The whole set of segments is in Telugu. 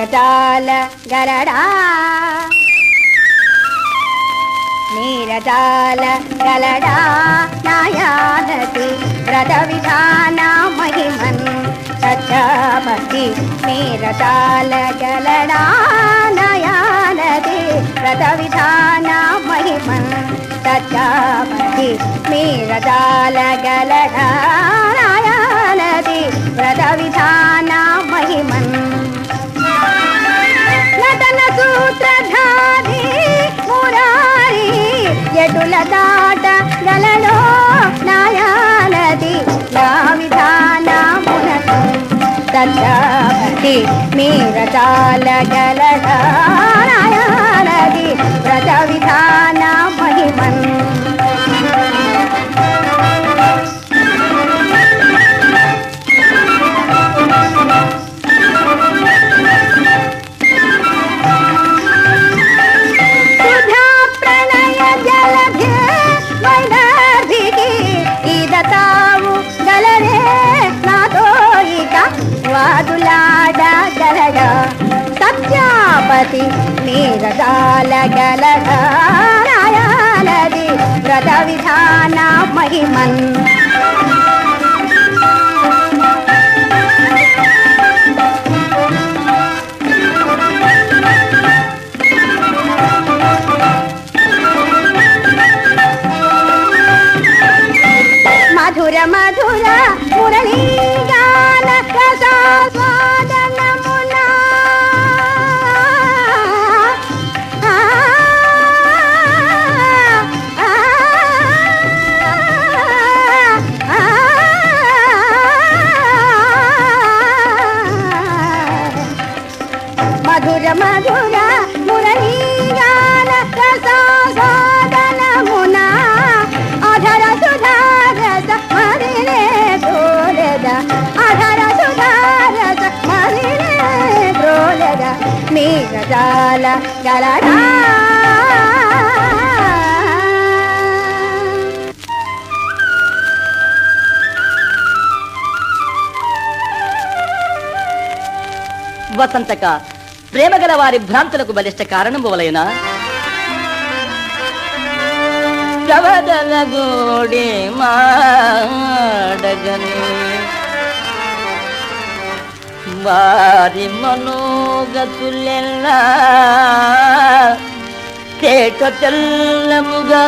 నీరజాల గలడా నీరజాల గలడా నాయాదతి వ్రత విధాన మహిమన్. సత్యాపతి నీరజాల గలడా నయానది వ్రత విధాన మహిమన్. సత్యాపతి నీరజాల గలడా నాయానది వ్రత విధాన సూత్రధారి మురారి ఎటుల దాట గలలో నాయానది నా విధానమునకు దశాపతి మీరచాల గలడా నాయానది వ్రత విధాన మహిమన్. నీరజాల గలడ నాయానది వ్రత విధాన మహిమన్. నీరజాల వసంతక ప్రేమగల వారి భ్రాంతులకు బలిష్ట కారణము వలైన ప్రవదలగోడి మాడగని. వారి మనోగతులెల్లా తేట తెల్లముగా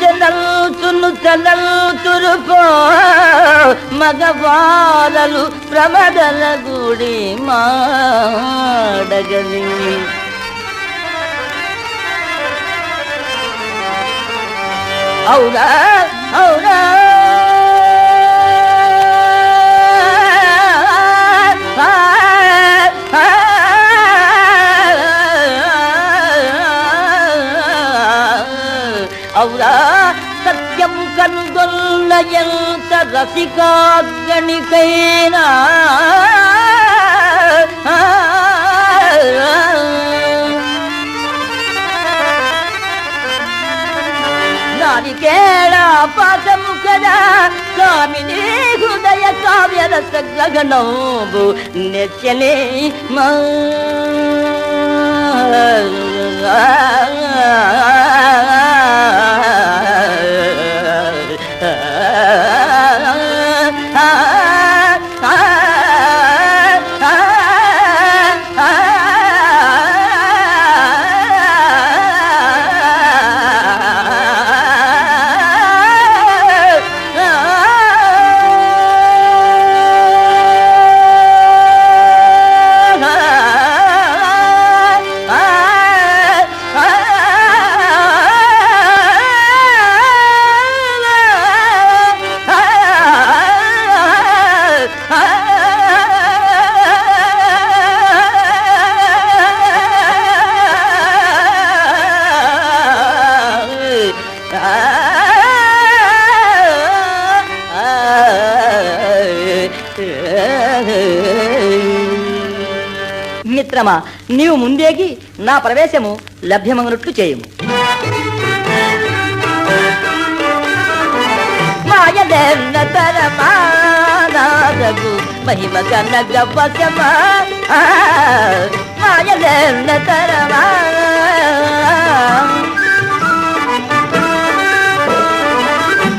చదల్తును చదల్తురుకో మగవారలు ప్రమదల గుడి మాడగలి ఔరా ఔరా. రసికాగణికైనా నారికేళ పాదము కదా కామిని హృదయ కావ్య రస గగనంబు నెచ్చలే మా. మిత్రమా నీవు ముందేగి నా ప్రవేశము లభ్యమగునట్లు చేయము. మాయదెన్న తరమానాదగు మహిమ కనగ వశమా ఆ, తరమా.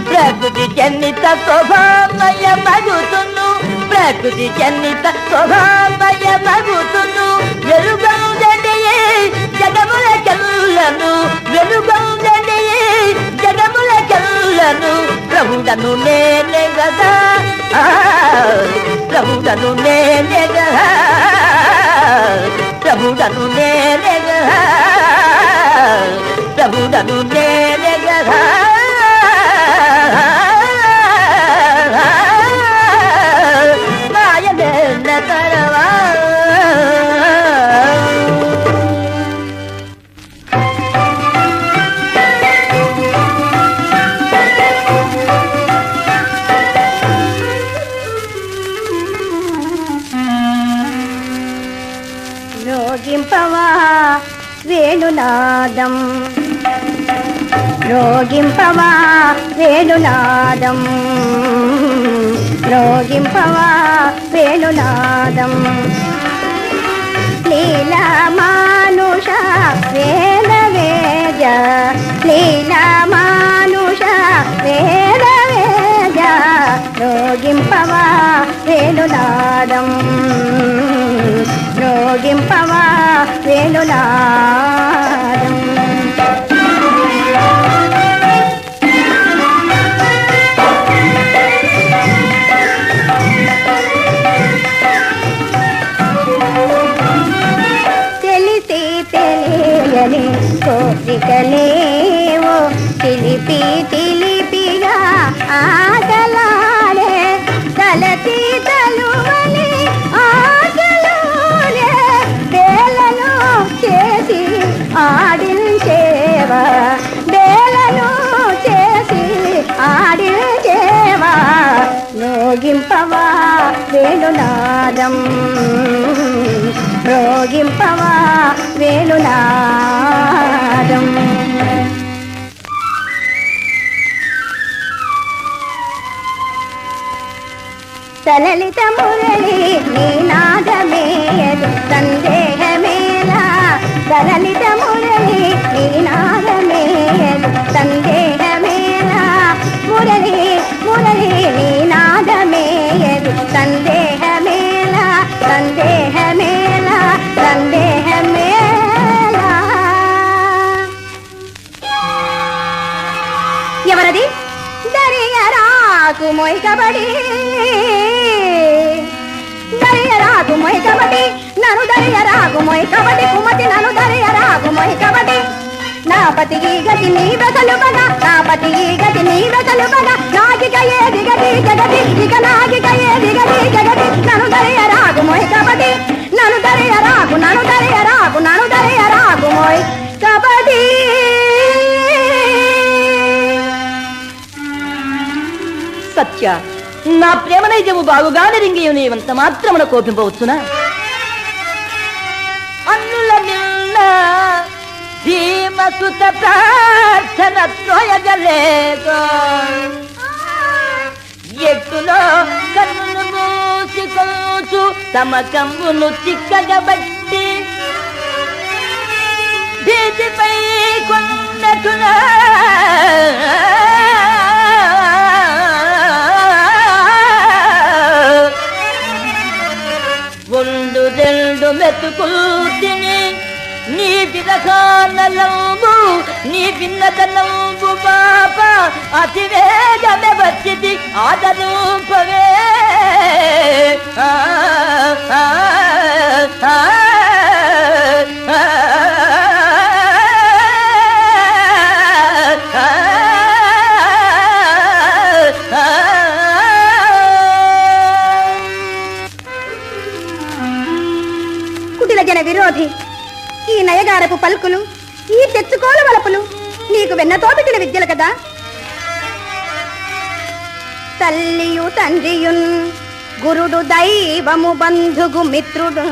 ప్రకృతి జన్నిత స్వభావయ మగుతును ప్రకృతి జన్నిత స్వభావయ మగుతును వెలుగందడియే జగముల కల్లను వెలుగందడియే జగముల కల్లను ప్రభుడను నేనే గదా ఆ, ప్రభుడను నేనే గదా ప్రభుడను నేనే గదా ప్రభుడను నేనే గదా వేణునాదం రోగింపవా వేణునాదం రోగింపవా వేణునాదం లీలా మానుష వేద వేద లీలా మానుష వేద వేద రోగింపవా వేణునాదం రోగింపవా వేణునాదం. సలలిత మురళి నీనాదమేయదు సందేహమేలా. సలలిత మురళి నీనాదమేయదు సందేహమేలా. మురళి మురళి నీనాదమేయదు సందేహమేలా. సందేహమేలా సందేహమేలా. ఎవరది? దరియరాకు మొయ్యబడి దరియరాకు మొయ్యబడి కుమతి నన్ను దరియరాకు మొయ్యబడి నా పతి ఈ గతి నీ వెసలు పగ నా పతి ఈ గతి నీ వెసలు పగ నాగిక ఏది గతి జగతి. ఇక నాగిక ఏది గతి జగతి. నన్ను దరియరాకు మొయ్యబడి నను దరియరాకు నను దరియరాకు నను దరియరాకు మొయ్ కబడి సత్య నా ప్రేమ నైజము బాగుగానే రింగియు నీవంత మాత్రమున కోపింపవచ్చునా? భీమసుత ప్రార్థన త్రోయగలేదో ఎట్టులో కన్నులు మూసికొచ్చు తమ కమ్మును చిక్కగబట్టి. భీతిపై కొన్నటునా నీటి రకానలంబు నీ భిన్నతనంబు పాప అతి వేగమే వచ్చింది ఆదరూపవే ఆ, ఆ, పలుకులు ఈ తెచ్చుకోల వలపులు నీకు వెన్నతో పెట్టిన విద్యలు కదా? తల్లియు తండ్రియున్ గురుడు దైవము బంధుగు మిత్రుడు.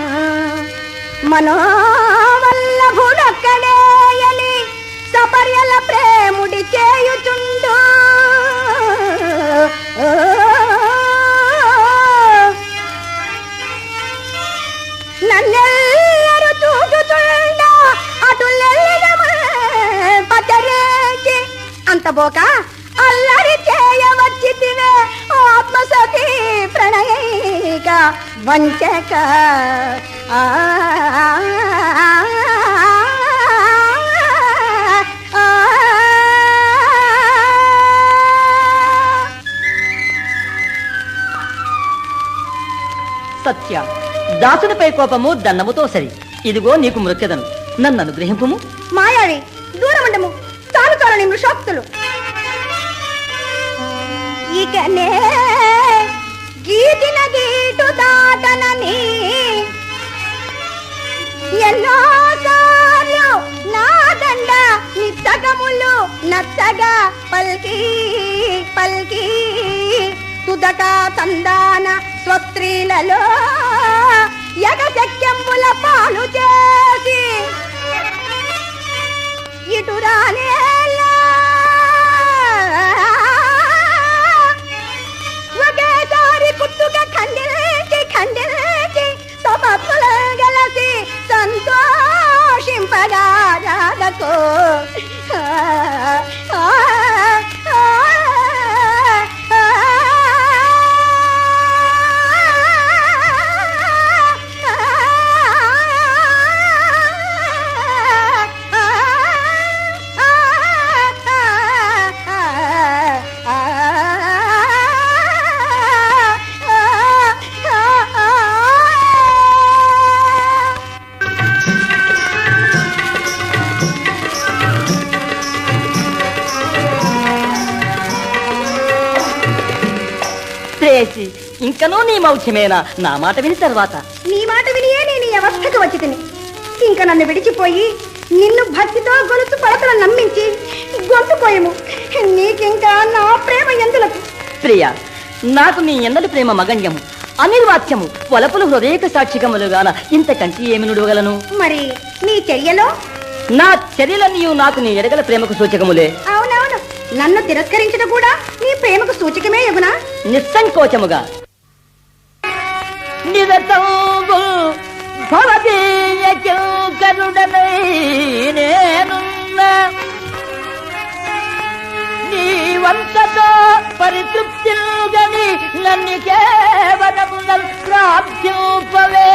మనోవల్లభుడక్కడేయలి సపర్యల ప్రేముడి చేయుచుండు. ఆగబోక అల్లరి చేయవచ్చితివే ఆత్మసతి ప్రణయిక వంచక ఆ, సత్య దాసునిపై కోపము దండముతో సరి ఇదిగో నీకు మృత్యదను నన్ను అనుగ్రహింపుము మాయావి చాలు చాలు మృషోక్తులు ఇకనే గీతిన గీటు దాటనని ఎన్నోసార్లు నా దండ నిత్తగములు నచ్చగా పల్కి పల్కి. తుదక సందాన స్వత్రీలలో ఎగశక్యంబుల పాలు చేసి ఇటురానే శ్రేయసి ఇంకనూ నీ మౌఖ్యమేనా? నా మాట విని తర్వాత. నీ మాట వినియే నేను ఈ అవస్థకు వచ్చి తిని ఇంకా నన్ను విడిచిపోయి నిన్ను భక్తితో గొలుసు పడతలు నమ్మించి గొంతుపోయము. నీకింకా నా ప్రేమ ఎందులకు? ప్రియ నాకు నీ ఎన్నటి ప్రేమ మగన్యము అనిర్వాచ్యము వలపులు హృదయక సాక్షికములుగాన ఇంతకంటే ఏమి నుడవగలను? మరి నీ చర్యలో? నా చర్యలన్నీ నాకు నీ ఎడగల ప్రేమకు సూచకములే. అవునవును నన్ను తిరస్కరించడం కూడా నీ ప్రేమకు సూచకమే యగునా నిస్సంకోచముగా. నిరతంబు భవదీయ కింకరుడనై నేనున్న. నీవంతతో పరితృప్తిల్గని నన్ను కేవలమున ప్రాప్తింపవే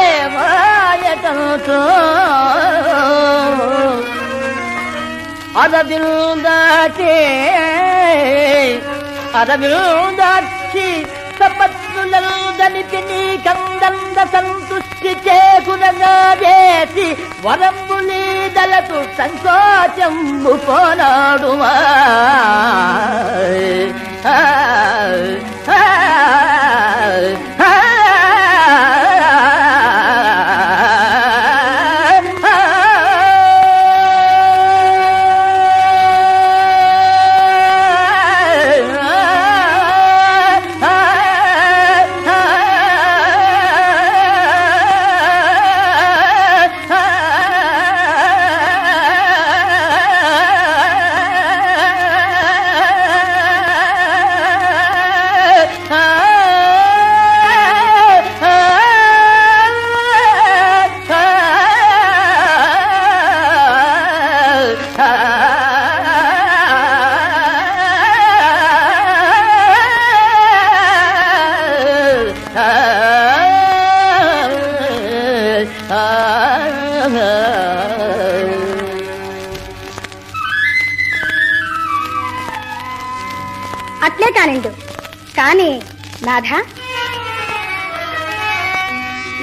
మాయకంతో అరవిందాటే అరవిందాక్షి సపత్నులందరికి నీ కందంద సంతుష్టి చేకునగా చేసి వరంబులీదలకు సంకోచంబు పోనాడుమా. ఆ, కానిండు కాని నాథ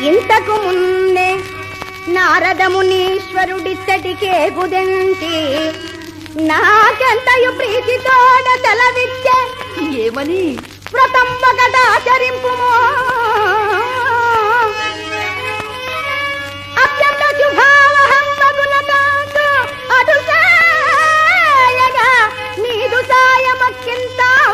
ఇంతకు ముందే నారద మునీశ్వరుడిచ్చటికే గుదెంటి నాకెంతయు ప్రీతితోడ సెలవిచ్చే ఏమని? వ్రతంబగదాచరింపుమో అత్యంత శుభావహమ్మగులతాండు అటు సాయగా నీదు సాయమక్కింత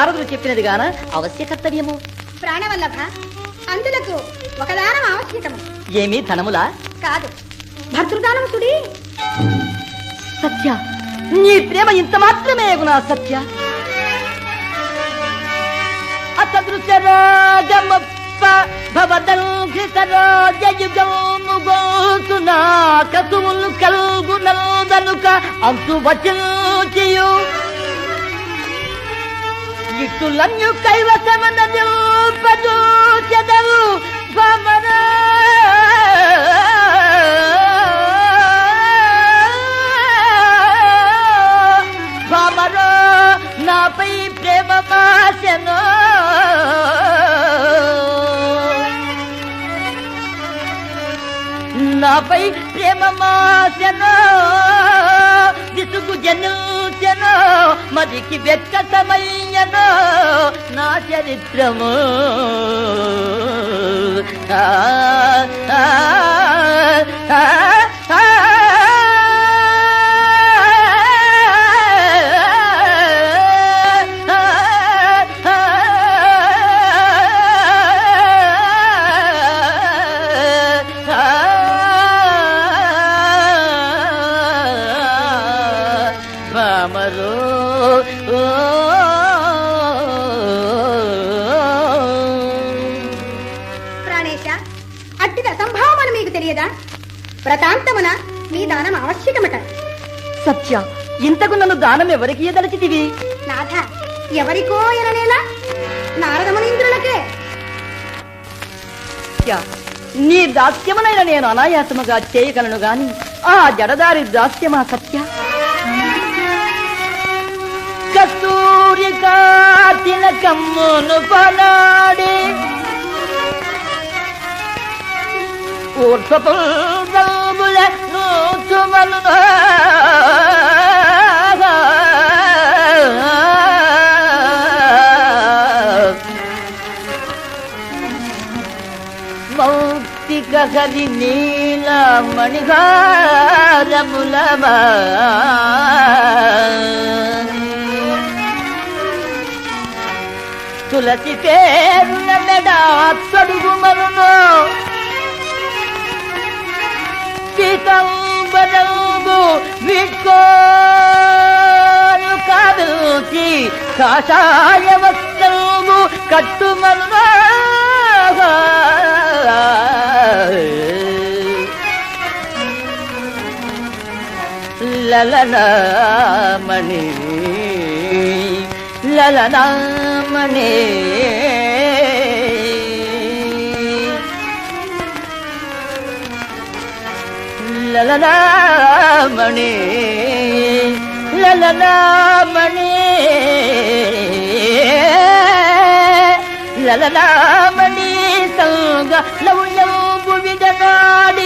నారదుడు చెప్పినది గాన అవశ్య కర్తవ్యము. ప్రాణవల్లభ అందులకు ఒక దానం ఆవశ్యకము. ఏమి ధనములా? కాదు. భర్తృదానము సుడి. సత్య నీ ప్రేమ ఇంత మాత్రమే గుణ సత్య. అసదృశరాగమప్ప భవదంకృతరాజయుగముగోతునా కసువులు కల్గునల్దనుక అంతు వచించియు ఇట్టులన్యు కైవసమన నిల్పదు చెదరు భామరో నాపై ప్రేమ మాసెను నాపై ప్రేమ మాసెను విసుగు జనుచెను మదికి వ్యక్తమయ్యను నా చరిత్రము. ఆ, దానం ఎవరికి ఎదలచితివి నాథ ఎవరికో ఎననేలా నారదమునీంద్రులకే. నీ దాస్యమునైన నేను అనాయాసముగా చేయగలను గాని ఆ జడదారి దాస్యమా సత్య? కస్తూరికా తిలకమ్మును పనాడి ఊర్ధ్వపుల్గముల నూచుమలు గగని నీల మణిగారములమా తులసి పేరున మెడాత్తడుగు మరును. పీతంబరంగు విట్కోను కాదు కాషాయ వస్త్రము కట్టుమరును. లలనామణి లలనామణి లలనామణి లలనామణి లలనామణి సంగ లౌల్యంబు విడనాడి.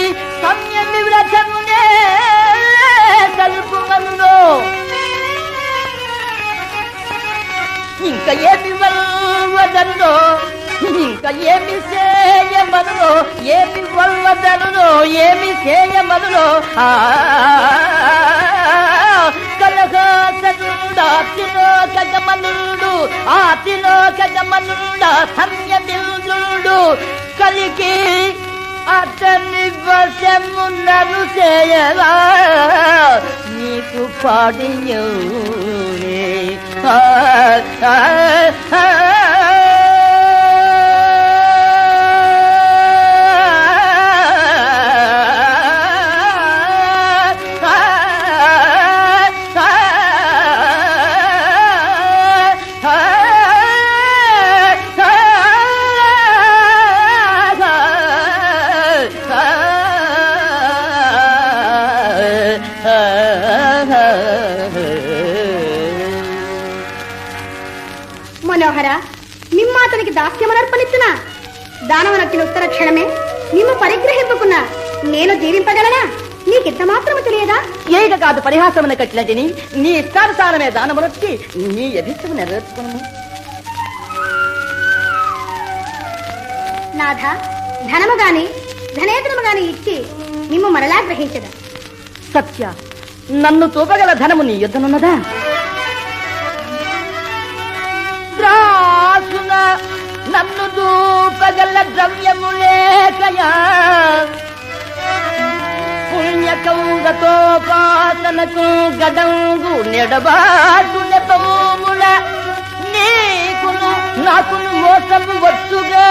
చేయమనునో ఆ కలహాసనుడా తిలోక గమనుడు ఆ తిలోక గమనుడా కలికి అతని వశమున్నను చేయలా నీకు పాడియూనే దానవనట్టిన ఉత్తర క్షణమే మిమ్ము పరిగ్రహింపుకున్నా నేను జీవింపగలనా? నీకింత మాత్రము తెలియదా? ఏక కాదు పరిహాసమున కట్టినటిని నీ ఇష్టానుసారమే దానమునొచ్చి నీ ఎదిష్టము నెరవేర్చుకును నాథ ధనము గాని ధనేతనము గాని ఇచ్చి మిమ్ము మరలా గ్రహించదా? సత్య నన్ను తూపగల ధనము నీ యుద్ధనున్నదా నన్ను దూపగల ద్రవ్యము లేకయా? పుణ్యకౌగతో పాసనకు గడంగు నెడబాటు నెపముల నీకును నాకును మోసము వచ్చుగా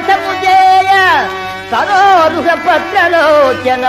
రథము చేయ సరోరుహ పత్రలోచన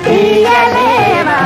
తీయలేవా